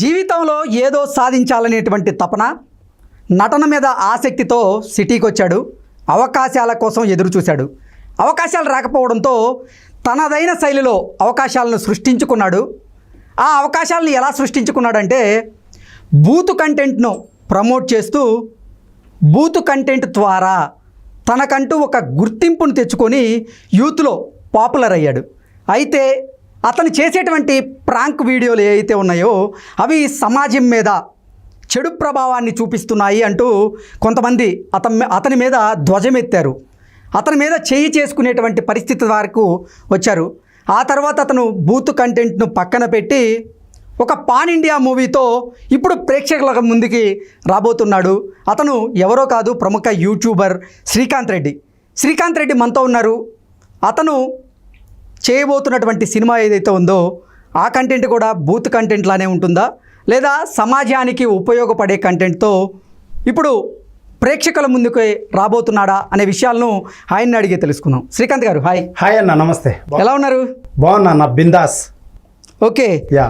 జీవితంలో ఏదో సాధించాలనేటువంటి తపన నటన మీద ఆసక్తితో సిటీకి వచ్చాడు అవకాశాల కోసం ఎదురు చూశాడు అవకాశాలు రాకపోవడంతో తనదైన శైలిలో అవకాశాలను సృష్టించుకున్నాడు. ఆ అవకాశాలను ఎలా సృష్టించుకున్నాడంటే బూత్ కంటెంట్ను ప్రమోట్ చేస్తూ బూత్ కంటెంట్ ద్వారా తనకంటూ ఒక గుర్తింపును తెచ్చుకొని యూత్లో పాపులర్ అయ్యాడు. అయితే అతను చేసేటువంటి ప్రాంక్ వీడియోలు ఏవైతే ఉన్నాయో అవి సమాజం మీద చెడు ప్రభావాన్ని చూపిస్తున్నాయి అంటూ కొంతమంది అతని అతని మీద ధ్వజమెత్తారు. అతని మీద చేయి చేసుకునేటువంటి పరిస్థితి వరకు వచ్చారు. ఆ తర్వాత అతను బూత్ కంటెంట్ను పక్కన పెట్టి ఒక పాన్ ఇండియా మూవీతో ఇప్పుడు ప్రేక్షకుల ముందుకి రాబోతున్నాడు. అతను ఎవరో కాదు ప్రముఖ యూట్యూబర్ శ్రీకాంత్ రెడ్డి. శ్రీకాంత్ రెడ్డి మనతో ఉన్నారు. అతను చేయబోతున్నటువంటి సినిమా ఏదైతే ఉందో ఆ కంటెంట్ కూడా బూత్ కంటెంట్ లానే ఉంటుందా? లేదా సమాజానికి ఉపయోగపడే కంటెంట్తో ఇప్పుడు ప్రేక్షకుల ముందుకు రాబోతున్నాడా అనే విషయాలను ఆయన్ని అడిగే తెలుసుకుందాం. శ్రీకాంత్ గారు హాయ్ హాయ్ అన్న నమస్తే. ఎలా ఉన్నారు? బాగున్నా అన్న బిందాస్. ఓకే. యా.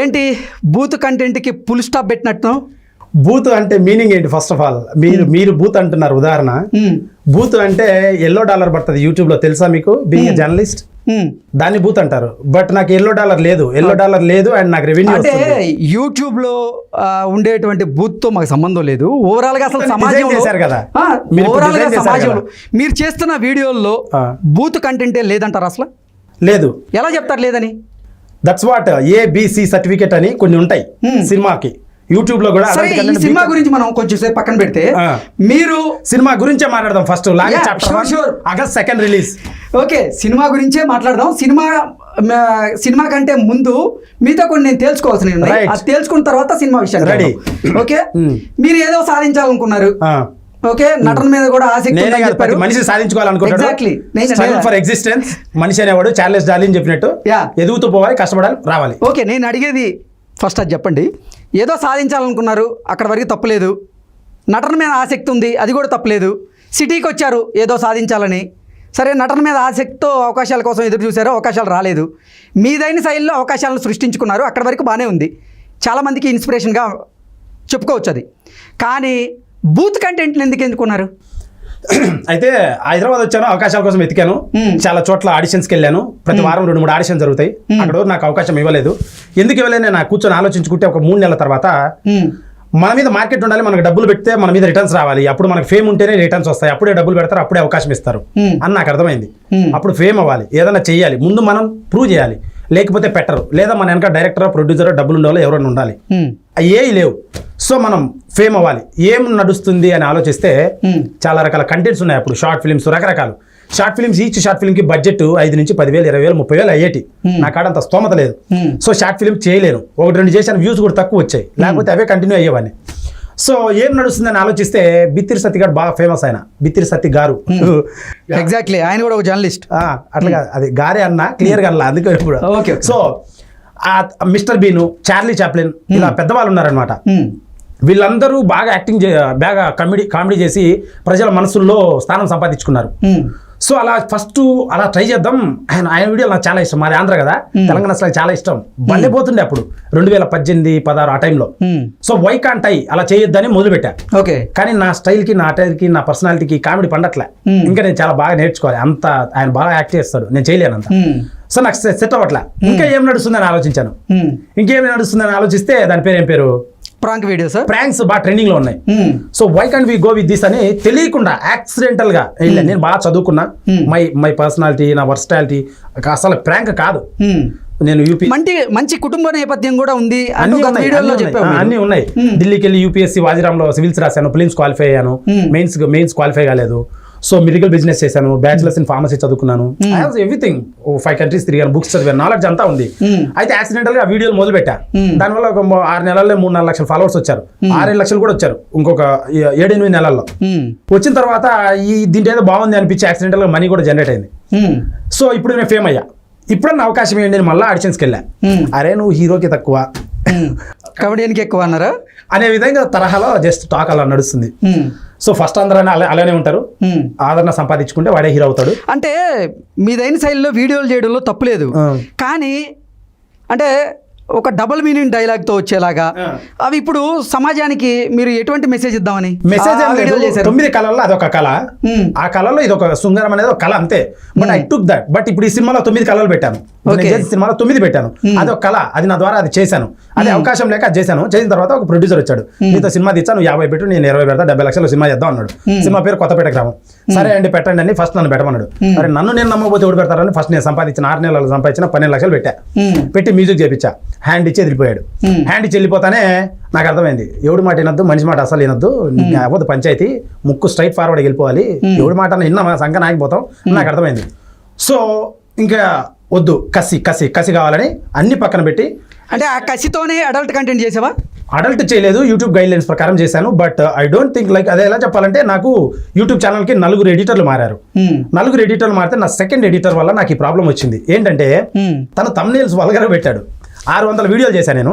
ఏంటి బూత్ కంటెంట్కి ఫుల్ స్టాప్ పెట్టినట్టు? బూత్ అంటే మీనింగ్ ఏంటి ఫస్ట్ ఆఫ్ ఆల్ మీరు మీరు బూత్ అంటున్నారు ఉదాహరణ. మ్మ్. బూత్ అంటే ఎల్లో డాలర్ పడుతుంది యూట్యూబ్లో తెలుసా మీకు? Being journalist? మ్మ్. దాన్ని బూత్ అంటారు. బట్ నాకు ఎల్లో డాలర్ లేదు. ఎల్లో డాలర్ లేదు అండ్ నాకు రెవెన్యూ అంటే యూట్యూబ్లో ఉండేటువంటి బూత్తో మాకు సంబంధం లేదు. ఓవరాల్గా అసలు సమాజంలో చేశారు కదా. ఓవరాల్గా సమాజంలో. మీరు చేస్తున్న వీడియోల్లో. బూత్ కంటెంటే లేదంటారు అసలు? లేదు. ఎలా చెప్తారు లేదని? దట్స్ వాట్ ఏబిసి సర్టిఫికేట్ అని కొన్ని ఉంటాయి మ్మ్. సినిమాకి. యూట్యూబ్లో కూడా సరే ఈ సినిమా గురించి మనం కొంచెం సేపు పక్కన పెడితే. మీరు సినిమా గురించే మాట్లాడదాం ఫస్ట్ లాగే chapter sure. August second release okay cinema గురించే మాట్లాడదాం. సినిమా సినిమా కంటే ముందు మీతో కొన్ని నేను Right. అది తెలుసుకున్న తర్వాత సినిమా విషయం Ready. ఓకే? Hmm. మీరు ఏదో సాధించాలనుకున్నారు. ఓకే? నటన మీద కూడా ఆసక్తి మనిషి సాధించుకోవాలనుకుంటాడు. Exactly. నేను- ఫర్ ఎగ్జిస్టెన్స్ మనిషి అనేవాడు ఛాలెంజ్ డాలి అని చెప్పినట్టు. ఎదుగుతూ పోవాలి కష్టపడాలి రావాలి. ఓకే నేను అడిగేది ఫస్ట్ అది చెప్పండి. ఏదో సాధించాలనుకున్నారు అక్కడ వరకు తప్పులేదు. నటన మీద ఆసక్తి ఉంది అది కూడా తప్పలేదు. సిటీకి వచ్చారు ఏదో సాధించాలని. సరే నటన మీద ఆసక్తితో అవకాశాల కోసం ఎదురు చూశారు అవకాశాలు రాలేదు. మీదైన శైలిలో అవకాశాలను సృష్టించుకున్నారు అక్కడ వరకు బాగానే ఉంది. చాలామందికి ఇన్స్పిరేషన్గా చెప్పుకోవచ్చు అది. కానీ బూత్ కంటెంట్ని ఎందుకు ఎన్నుకున్నారు అయితే హైదరాబాద్ వచ్చాను అవకాశాల కోసం వెతికాను. చాలా చోట్ల ఆడిషన్స్కి వెళ్ళాను. ప్రతి వారం రెండు మూడు ఆడిషన్ జరుగుతాయి. అక్కడ నాకు అవకాశం ఇవ్వలేదు. ఎందుకు ఇవ్వలేదు నేను కూర్చొని ఆలోచించుకుంటే ఒక మూడు నెలల తర్వాత మన మీద మార్కెట్ ఉండాలి మనకు డబ్బులు పెడితే మన మీద రిటర్న్స్ రావాలి. అప్పుడు మనకు ఫేమ్ ఉంటేనే రిటర్న్స్ వస్తాయి. అప్పుడే డబ్బులు పెడతారు అప్పుడే అవకాశం ఇస్తారు. అని నాకు అర్థమైంది. అప్పుడు ఫేమ్ అవ్వాలి. ఏదైనా చెయ్యాలి ముందు మనం ప్రూవ్ చేయాలి. లేకపోతే పెట్టరు. లేదా మన వెనక డైరెక్టర్ ప్రొడ్యూసర్ డబ్బులు ఉండాలి ఎవరైనా ఉండాలి. ఏ లేవు. సో మనం ఫేమ్ అవ్వాలి. ఏం నడుస్తుంది అని ఆలోచిస్తే Hmm. చాలా రకాల కంటెంట్స్ ఉన్నాయి. అప్పుడు షార్ట్ ఫిల్మ్స్ రకరకాలు. షార్ట్ ఫిల్మ్స్ ఈచ్ షార్ట్ ఫిల్మ్కి బడ్జెట్ ఐదు నుంచి పదివేలు ఇరవై వేలు ముప్పై వేలు అయ్యేటి. నా కాడ అంత స్తోమత లేదు. Hmm. సో షార్ట్ ఫిల్మ్ చేయలేను. ఒకటి రెండు చేసిన వ్యూస్ కూడా తక్కువ వచ్చాయి. లేకపోతే అవే కంటిన్యూ అయ్యేవాడిని సో ఏం నడుస్తుందని ఆలోచిస్తే బిత్తిరి సత్తి గారు బాగా ఫేమస్ ఆయన. బిత్తిరి సత్తి గారు. ఎగ్జాక్ట్లీ ఆయన కూడా ఒక జర్నలిస్ట్ అట్లా కాదు. అది గారే అన్న క్లియర్గా అన్న. అందుకే ఇప్పుడు. Okay. So mister Bean Charlie Chaplin ఇలా పెద్దవాళ్ళు ఉన్నారనమాట వీళ్ళందరూ బాగా యాక్టింగ్ బాగా కామెడీ కామెడీ చేసి ప్రజల మనసుల్లో స్థానం సంపాదించుకున్నారు. సో అలా ఫస్ట్ అలా ట్రై చేద్దాం. ఆయన ఆయన వీడియోలు నాకు చాలా ఇష్టం. మాది ఆంధ్ర కదా. తెలంగాణ అసలు చాలా ఇష్టం. భలే పోతుండే అప్పుడు. రెండు వేల పద్దెనిమిది పదహారు ఆ టైంలో. సో వై కాంట్ ఐ అలా చేయొద్దని మొదలుపెట్టా. ఓకే. కానీ నా స్టైల్కి నా టైల్కి నా పర్సనాలిటీకి కామెడీ పండట్లే. ఇంకా నేను చాలా బాగా నేర్చుకోవాలి. అంత ఆయన బాగా యాక్ట్ చేస్తాడు. నేను చేయలేను అంత. సో నాకు సెట్ అవ్వట్లే. ఇంకా ఏం నడుస్తుందని ఆలోచించాను. ఇంకేం నడుస్తుందని ఆలోచిస్తే దాని పేరు ఏం పేరు? ప్రాంక్ వీడియోస్ ప్రాంక్స్ బాగా ట్రెండింగ్లో ఉన్నాయి. So why can't we go with this అని తెలియకుండా యాక్సిడెంటల్గా వెళ్ళాను నేను బాగా చదువుకున్నా. Hmm. మై మై పర్సనాలిటీ నా వర్స్టాలిటీ అసలు ప్రాంక్ కాదు. నేను యూపీ మంచి మంచి కుటుంబ నేపథ్యం కూడా ఉంది అని అన్ని ఉన్నాయి, వీడియోలో. అన్ని Hmm. ఢిల్లీకి వెళ్ళి యూపీఎస్సీ వాజిరామ్లో సివిల్స్ రాశాను ఫిలిమ్స్ క్వాలిఫై అయ్యాను. Hmm. మెయిన్స్ మెయిన్స్ క్వాలిఫై కాలేదు. సో మెడికల్ బిజినెస్ చేశాను బ్యాచిలర్స్ ఇన్ ఫార్మసీ చదువుకున్నాను. I have everything five countries తిరిగాను బుక్స్ చదివాను నాలెడ్జ్ అంతా ఉంది. Hmm. అయితే యాక్సిడెంటల్గా వీడియోలు మొదలు పెట్టా Hmm. దానివల్ల ఒక ఆరు నెలల్లో మూడు నాలుగు లక్షల ఫాలోవర్స్ వచ్చారు. ఆరేడు లక్షలు కూడా వచ్చారు ఇంకొక ఏడెనిమిది నెలల్లో. ఉమ్, వచ్చిన తర్వాత ఈ దీంట్లో ఏదో బాగుంది అనిపించి యాక్సిడెంటల్గా మనీ కూడా జనరేట్ అయింది. సో ఇప్పుడు నేను ఫేమ్ అయ్యా. ఇప్పుడన్నా అవకాశం ఏంటి నేను మళ్ళీ ఆడిషన్స్కి వెళ్ళా. Hmm. అరే నువ్వు హీరోకి తక్కువ. కబడ్డీకి ఎక్కువ అన్నారా? అనే విధంగా తరహాలో జస్ట్ టాక్ అలా నడుస్తుంది. సో ఫస్ట్ అందరూ అలా అలానే ఉంటారు. ఆదరణ సంపాదించుకుంటే వాడే హీరో అవుతాడు. అంటే మీదైన శైలిలో వీడియోలు చేయడంలో తప్పులేదు. కానీ అంటే ఒక డబుల్ మీనింగ్ డైలాగ్తో వచ్చేలాగా. అవి ఇప్పుడు సమాజానికి మీరు ఎటువంటి మెసేజ్ ఇద్దామని? మెసేజ్ తొమ్మిది కళల్లో అదొక కళ. ఆ కళలో ఇది ఒక శృంగారం అనేది ఒక కళ అంతే. But I took that but ఇప్పుడు ఈ సినిమాలో తొమ్మిది కళలు పెట్టాను. సినిమాలో తొమ్మిది పెట్టాను. అది ఒక కళ. అది నా ద్వారా అది చేశాను. అది అవకాశం లేక అది చేశాను. చేసిన తర్వాత ఒక ప్రొడ్యూసర్ వచ్చాడు. నీతో సినిమా తెచ్చా? నువ్వు యాభై పెట్టు నేను ఇరవై పెడతా డెబ్బై లక్షలు సినిమా చేద్దాం అన్నాడు. సినిమా పేరు కొత్తపేట గ్రామం. సరే అండి పెట్టండి అని ఫస్ట్ నన్ను పెట్టమన్నాడు. మరి నన్ను నేను నమ్మకపోతే ఎవడు పెడతారని ఫస్ట్ నేను సంపాదించిన ఆరు నెలలు సంపాదించిన పన్నెండు లక్షలు పెట్టా. పెట్టి మ్యూజిక్ చేపించా. హ్యాండ్ ఇచ్చి వెళ్ళిపోయాడు మ్మ్. హ్యాండ్ ఇచ్చి వెళ్ళిపోతానే నాకు అర్థమైంది. ఎవడి మాట వినొద్దు మనిషి మాట అసలు వినొద్దు. అవ్వదు పంచాయతీ. ముక్కు స్ట్రైట్ ఫార్వర్డ్ వెళ్ళిపోవాలి. ఎవడి మాట విన్నా మన సంఖ నాగిపోతాం నాకు అర్థమైంది. సో ఇంకా వద్దు. కసి కసి కసి కావాలని అన్ని పక్కన పెట్టి అంటే ఆ కసితోనే అడల్ట్ కంటెంట్ చేసావా? అడల్ట్ చేయలేదు. యూట్యూబ్ గైడ్ లైన్స్ ప్రకారం చేశాను. But I don't think like అదే ఎలా చెప్పాలంటే నాకు యూట్యూబ్ ఛానల్కి నలుగురు ఎడిటర్లు మారారు. నలుగురు ఎడిటర్లు మారితే నా సెకండ్ ఎడిటర్ వల్ల నాకు ఈ ప్రాబ్లం వచ్చింది. ఏంటంటే. తన తమ్నేల్స్ వల్గర పెట్టాడు. ఆరు వందల వీడియోలు చేశాను నేను.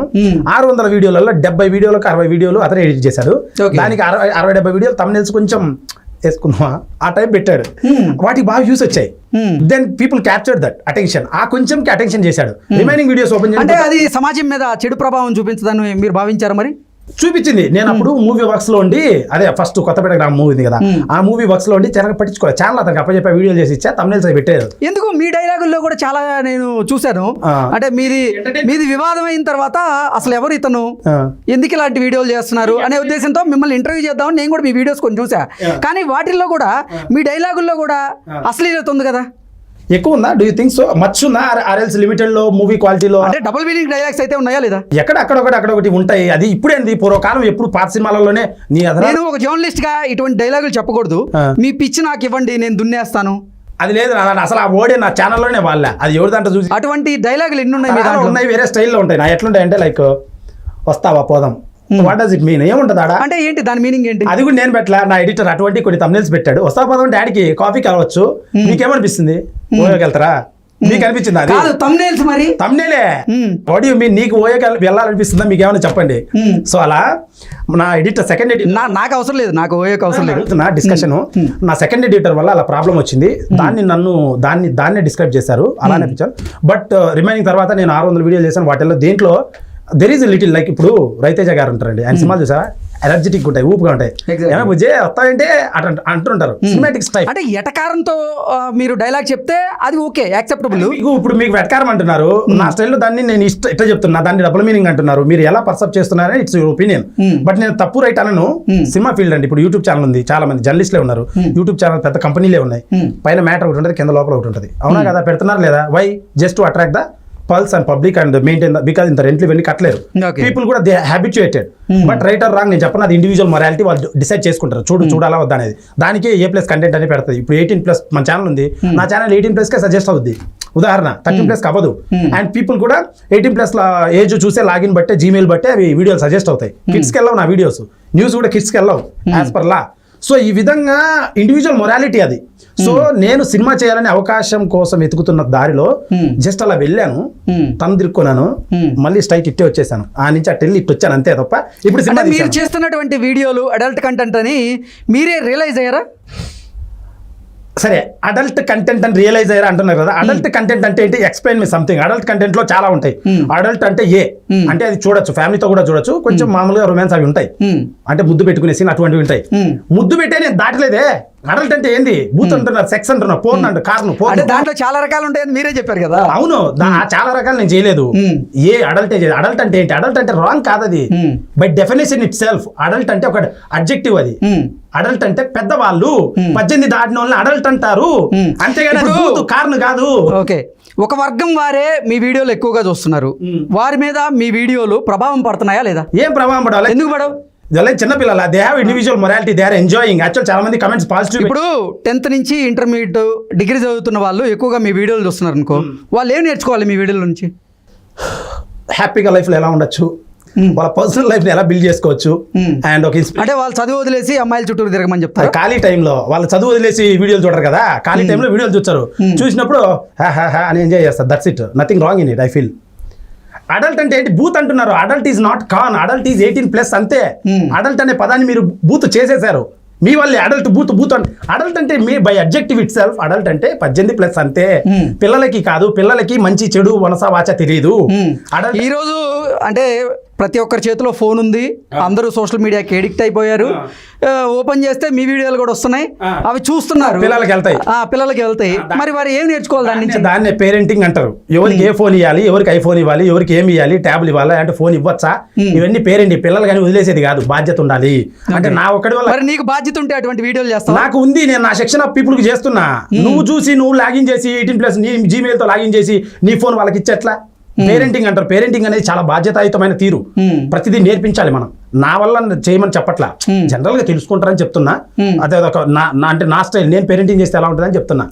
ఆరు వందల వీడియోలలో డెబ్బై వీడియోలకు అరవై వీడియోలు అతనే ఎడిట్ చేశాడు. దానికి అరవై అరవై డెబ్బై వీడియోలు తమ్నేల్స్ కొంచెం వేసుకుందామా? ఆ టైప్ పెట్టాడు. వాటికి బాగా వ్యూస్ వచ్చాయి. Then people captured that attention ఆ కొంచెంకి అటెన్షన్ చేశాడు. రిమైనింగ్ వీడియోస్ ఓపెన్ అంటే అది సమాజం మీద చెడు ప్రభావం చూపించదని మీరు భావించారా మరి? చూపించింది. నేను అప్పుడు మూవీ వర్క్స్లో ఉండి అదే ఫస్ట్ కొత్తపేట గ్రామం మూవీ ఉంది కదా. Hmm. ఆ మూవీ వర్క్స్లో ఉండి చాలా పట్టించుకోవాలి ఛానల్ అతనికి అప్పచెప్పే వీడియోలు చేసి ఇచ్చా అవి పెట్టేది. ఎందుకు? మీ డైలాగుల్లో కూడా చాలా నేను చూశాను. అంటే మీది మీది వివాదం అయిన తర్వాత అసలు ఎవరు ఇతను. ఎందుకు ఇలాంటి వీడియోలు చేస్తున్నారు? అనే ఉద్దేశంతో మిమ్మల్ని ఇంటర్వ్యూ చేద్దామని నేను కూడా మీ వీడియోస్ కొన్ని చూసా కానీ వాటిల్లో కూడా మీ డైలాగుల్లో కూడా అశ్లీలత ఉంది కదా. ఎక్కువ ఉందా do you think so much ఉందా ఆర్ఎల్స్ లిమిటెడ్లో మూవీ క్వాలిటీలో అంటే డబుల్ మీనింగ్ డైలాగ్స్ అయితే ఉన్నాయా లేదా? ఎక్కడ అక్కడొకటి అక్కడొకటి ఉంటాయి. అది ఇప్పుడేంది పూర్వకాలం ఎప్పుడు పాత సినిమాలలోనే నీ నేను ఒక జర్నలిస్ట్గా ఇటువంటి డైలాగులు చెప్పకూడదు. మీ పిచ్చి నాకు ఇవ్వండి నేను దున్నేస్తాను. అది లేదు నా అసలు ఆ ఓడే నా ఛానల్లోనే వాళ్ళ. అది ఎవరి దాంట్లో చూసి అటువంటి డైలాగులు ఎన్ని ఉన్నాయి మీ చాలా దాంట్లో? ఉన్నాయి వేరే స్టైల్లో ఉంటాయి. నా ఎట్లుంటాయి అంటే లైక్ వస్తావా పోదాం. వాట్ డస్ ఇట్ మీన్ ఏముంటుంది ఆడ? అంటే ఏంటి? దాని మీనింగ్ ఏంటి? అది కూడా నేను పెట్టలే. నా ఎడిటర్ అటువంటి కొన్ని తమ్నేల్స్ పెట్టాడు. వస్తా పోదాం డాడీకి కాఫీ కలవచ్చు నీకేమనిపిస్తుంది? ఓయోకి వెళ్తారా నీకు అనిపించింది అది? కాదు తమ్నేల్స్ మరి. తమ్నేలే Hmm. వాట్ యు మీన్ నీకు ఓయోకి వెళ్ళాలనిపిస్తుందా? మీకు ఏమైనా చెప్పండి. Hmm. సో అలా నా ఎడిటర్ సెకండ్ ఎడిటర్ నా నాకు అవసరం లేదు. నాకు ఓయోకి అవసరం లేదు. అడుగుతున్నా డిస్కషన్ నా సెకండ్ ఎడిటర్ వల్ల అలా ప్రాబ్లం వచ్చింది. దాన్ని నన్ను దాన్ని దాన్నే డిస్క్రైబ్ చేశారు. అలానే పిక్చర్ బట్ రిమైనింగ్ తర్వాత నేను ఆరు వందల వీడియోలు చేశాను. వాటిల్లో దేంట్లో దెర్ ఈజ్ లిటిల్ లైక్ ఇప్పుడు రవితేజ గారు ఉంటారండి ఆయన సినిమాలు చూసా ఎనర్జెటిక్ ఉంటాయి ఊపుగా ఉంటాయి. Exactly. ఏమో బుజ్జే వస్తాయంటే అట అంటుంటారు. సినిమాటిక్స్ టైప్ అంటే ఎటకారంతో మీరు డైలాగ్ చెప్తే అది ఓకే యాక్సెప్టబుల్ మీకు ఇప్పుడు మీకు వెటకారం అంటున్నారు. నా స్టైల్లో దాన్ని నేను ఇష్ట ఇట్లా చెప్తున్నా దాన్ని డబుల్ మీనింగ్ అంటున్నారు. మీరు ఎలా పర్సెప్ట్ చేస్తున్నారని it's your opinion Hmm. But నేను తప్పు రైట్ అనను. సినిమా ఫీల్డ్ అండి ఇప్పుడు యూట్యూబ్ ఛానల్ ఉంది చాలా మంది జర్నలిస్ట్లే ఉన్నారు. యూట్యూబ్ ఛానల్ పెద్ద కంపెనీలే ఉన్నాయి. Hmm. పైన మ్యాటర్ ఒకటి ఉంటుంది కింద లోపల ఒకటి ఉంటుంది. అవునా కదా పెడుతున్నారు లేదా? Why just attract the pulse and public and maintain the because ఇంత రెంట్లు ఇవన్నీ కట్టలేరు. పీపుల్ కూడా they habituated but right or wrong నేను చెప్పను అది ఇండివిజువల్ మొరాలిటీ వాళ్ళు డిసైడ్ చేసుకుంటారు. చూడు చూడాలా వద్దా అనేది. దానికి ఏ ప్లస్ కంటెంట్ అని పెడుతుంది ఇప్పుడు ఎయిటీన్ ప్లస్ మన ఛానల్ ఉంది. నా ఛానల్ ఎయిటీన్ ప్లస్ కే సజెస్ట్ అవుద్ది. ఉదాహరణ థర్టీన్ ప్లస్ అవ్వదు. అండ్ పీపుల్ కూడా ఎయిటీన్ ప్లస్ ఏజ్ చూసే లాగిన్ బట్టే జీమెయిల్ బట్టే అవి వీడియోలు సజెస్ట్ అవుతాయి. కిడ్స్కి వెళ్ళవు నా వీడియోస్ న్యూస్ కూడా కిడ్స్కి వెళ్ళవు యాజ్ పర్ లా. సో ఈ విధంగా ఇండివిజువల్ మొరాలిటీ అది. సో నేను సినిమా చేయాలనే అవకాశం కోసం వెతుకుతున్న దారిలో Hmm. జస్ట్ అలా వెళ్ళాను Hmm. తను తిరుక్కున్నాను Hmm. మళ్ళీ స్ట్రైక్ ఇట్టే వచ్చేసాను ఆ నుంచి అటు వెళ్ళి ఇటు వచ్చాను అంతే తప్ప ఇప్పుడు సినిమా మీరు. చేస్తున్నటువంటి వీడియోలు అడల్ట్ కంటెంట్ అని మీరే రియలైజ్ అయ్యారా సరే అడల్ట్ కంటెంట్ అని రియలైజ్ అయ్యారా అంటున్నారు కదా అడల్ట్ కంటెంట్ అంటే ఏంటి ఎక్స్ప్లెయిన్ మీ సంథింగ్ అడల్ట్ కంటెంట్లో చాలా ఉంటాయి Hmm. అడల్ట్ అంటే ఏ Hmm. అంటే అది చూడొచ్చు ఫ్యామిలీతో కూడా చూడొచ్చు కొంచెం మామూలుగా రొమాన్స్ అవి ఉంటాయి Hmm. అంటే ముద్దు పెట్టుకునే సీన్ అటువంటివి ఉంటాయి Hmm. ముద్దు పెట్టే నేను దాటలేదే అడల్ట్ అంటే ఏంది? బూత్ అంటున్నారు సెక్స్ అంటున్నారు పోర్న్ అంటారు కార్ను అంటే పోర్న్ దాంట్లో చాలా రకాలు ఉంటాయని మీరే చెప్పారు కదా. అవును చాలా రకాలు నేను చేయలేదు. ఏ అడల్ట్ అడల్ట్ అంటే ఏంటి? అడల్ట్ అంటే రాంగ్ కాదు అది. By definition itself adult అంటే ఒక అడ్జెక్టివ్ అది. అడల్ట్ అంటే పెద్దవాళ్ళు. పద్దెనిమిది దాటిన వాళ్ళని అడల్ట్ అంటారు. అంతేగాని కారణం కాదు. ఓకే. ఒక వర్గం వారే మీ వీడియోలు ఎక్కువగా చూస్తున్నారు. వారి మీద మీ వీడియోలు ప్రభావం పడుతున్నాయా లేదా? ఏం ప్రభావం పడాలి? ఎందుకు పడవు? ఇవాళ చిన్నపిల్లల they have individual morality they are enjoying actual చాలా మంది కమెంట్స్ పాజిటివ్ ఇప్పుడు టెన్త్ నుంచి ఇంటర్మీడియట్ డిగ్రీ చదువుతున్న వాళ్ళు ఎక్కువగా మీ వీడియోలు చూస్తున్నారు అనుకో వాళ్ళు ఏం నేర్చుకోవాలి మీ వీడియోల నుంచి? హ్యాపీగా లైఫ్లో ఎలా ఉండొచ్చు? Hmm. వాళ్ళ పర్సనల్ లైఫ్ ఎలా బిల్డ్ చేసుకోవచ్చు? Hmm. అండ్ ఒక ఇన్స్పి- అంటే వాళ్ళు చదువు వదిలేసి అమ్మాయిల చుట్టూరు తిరగమని చెప్తారు? ఖాళీ టైంలో వాళ్ళ చదువు వదిలేసి వీడియోలు చూడరు కదా. ఖాళీ టైంలో వీడియోలు చూస్తారు. చూసినప్పుడు హా హా హా అని ఎంజాయ్ చేస్తారు. That's it nothing wrong in it I feel adult అంటే ఏంటి? బూత్ అంటున్నారు. Adult is not con adult is eighteen plus అంతే. Hmm. అడల్ట్ అనే పదాన్ని మీరు బూత్ చేసేశారు మీ వల్ల అడల్ట్ బూత్ బూత్ అడల్ట్ అంటే మీ by objective itself adult అంటే పద్దెనిమిది ప్లస్ అంతే. Hmm. పిల్లలకి కాదు పిల్లలకి మంచి చెడు వనస వాచ తెలియదు అడల్ట్ ఈరోజు అంటే ప్రతి ఒక్కరి చేతిలో ఫోన్ ఉంది. అందరూ సోషల్ మీడియాకి ఎడిక్ట్ అయిపోయారు. ఓపెన్ చేస్తే మీ వీడియోలు కూడా వస్తున్నాయి. అవి చూస్తున్నారు. పిల్లలకి వెళ్తాయి. ఆ, పిల్లలకి వెళ్తాయి. మరి వారు ఏం నేర్చుకోవాలి దాని నుంచి? దాన్నే పేరెంటింగ్ అంటారు. ఎవరికి ఏ ఫోన్ ఇవ్వాలి ఎవరికి ఐఫోన్ ఇవ్వాలి ఎవరికి ఏమి ఇవ్వాలి ట్యాబ్లు ఇవ్వాలి అంటే ఫోన్ ఇవ్వచ్చా? ఇవన్నీ పేరెంట్ పిల్లలు కానీ వదిలేసేది కాదు బాధ్యత ఉండాలి. అంటే నా ఒక్కడి వల్ల మరి నీకు బాధ్యత ఉంటే అటువంటి వీడియోలు చేస్తావా? నాకు ఉంది నేను నా సెక్షన్ ఆఫ్ పీపుల్కి చేస్తున్నా. నువ్వు చూసి నువ్వు లాగిన్ చేసి ఎయిటీన్ ప్లస్ నీ జీమెయిల్తో లాగిన్ చేసి నీ ఫోన్ వాళ్ళకి ఇచ్చేట్లా? పేరెంటింగ్ అంటారు. పేరెంటింగ్ అనేది చాలా బాధ్యతాయుతమైన తీరు. Hmm. ప్రతిదీ నేర్పించాలి మనం. నా వల్ల చేయమని చెప్పట్లా. జనరల్గా తెలుసుకుంటారని చెప్తున్నా. అదే ఒక నా నా- అంటే నా స్టైల్. నేను పేరెంటింగ్ చేస్తే ఎలా ఉంటుందని చెప్తున్నా.